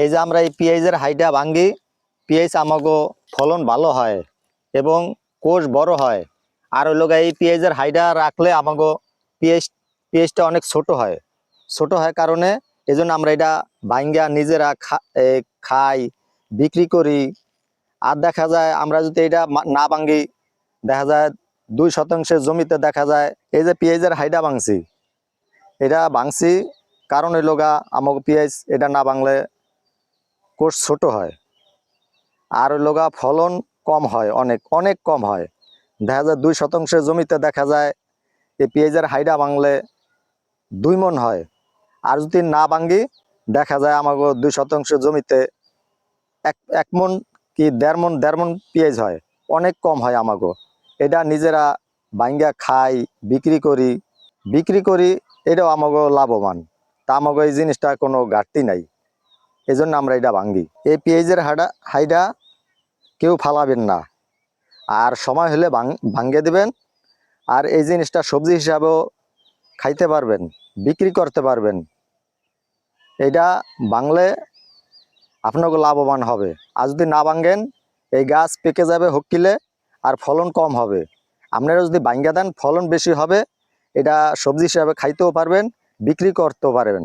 এই যে আমরা এই পেঁয়াজের হাইটা ভাঙ্গি, পেঁয়াজ আমাগো ফলন ভালো হয় এবং কোষ বড় হয়। আর ওই লোক এই পেঁয়াজের হাইটা রাখলে আমাগো পেঁয়াজ, পেঁয়াজটা অনেক ছোট হয়। ছোট হয় কারণে এই জন্য আমরা এটা ভাঙ্গা নিজেরা খাই, বিক্রি করি। আর দেখা যায় আমরা যদি এটা না ভাঙ্গি, দেখা যায় দুই শতাংশের জমিতে দেখা যায় এই যে পেঁয়াজের হাইটা ভাঙছি। এটা ভাঙছি কারণ হইল গা আমাকে পেঁয়াজ এটা না ভাঙলে কোষ ছোট হয়। আর হইল গা ফলন কম হয়, অনেক অনেক কম হয়। দেখা যায় দুই শতাংশের জমিতে দেখা যায় এই পেঁয়াজের হাইডা ভাঙলে দুই মন হয়। আর যদি না ভাঙ্গি দেখা যায় আমাকে দুই শতাংশ জমিতে এক এক মন কি দেড় মন দেড় মন পেঁয়াজ হয়, অনেক কম হয় আমাকে এটা নিজেরা ভাঙ্গা খাই, বিক্রি করি বিক্রি করি, এটাও আমাকে লাভবান। তা আমাকে এই জিনিসটা কোনো ঘাটতি নাই। এই জন্য আমরা এটা ভাঙ্গি। এই পেঁয়াজের হাডা হাইডা কেউ ফালাবেন না। আর সময় হলে ভাঙ্গে দেবেন। আর এই জিনিসটা সবজি হিসাবেও খাইতে পারবেন, বিক্রি করতে পারবেন। এটা বাংলে আপনাকে লাভবান হবে। আর যদি না ভাঙ্গেন এই গাছ পেকে যাবে হকিলে আর ফলন কম হবে। আপনারা যদি ভাঙ্গা দেন, ফলন বেশি হবে। এটা সবজি হিসাবে খাইতেও পারবেন, বিক্রি করতেও পারবেন।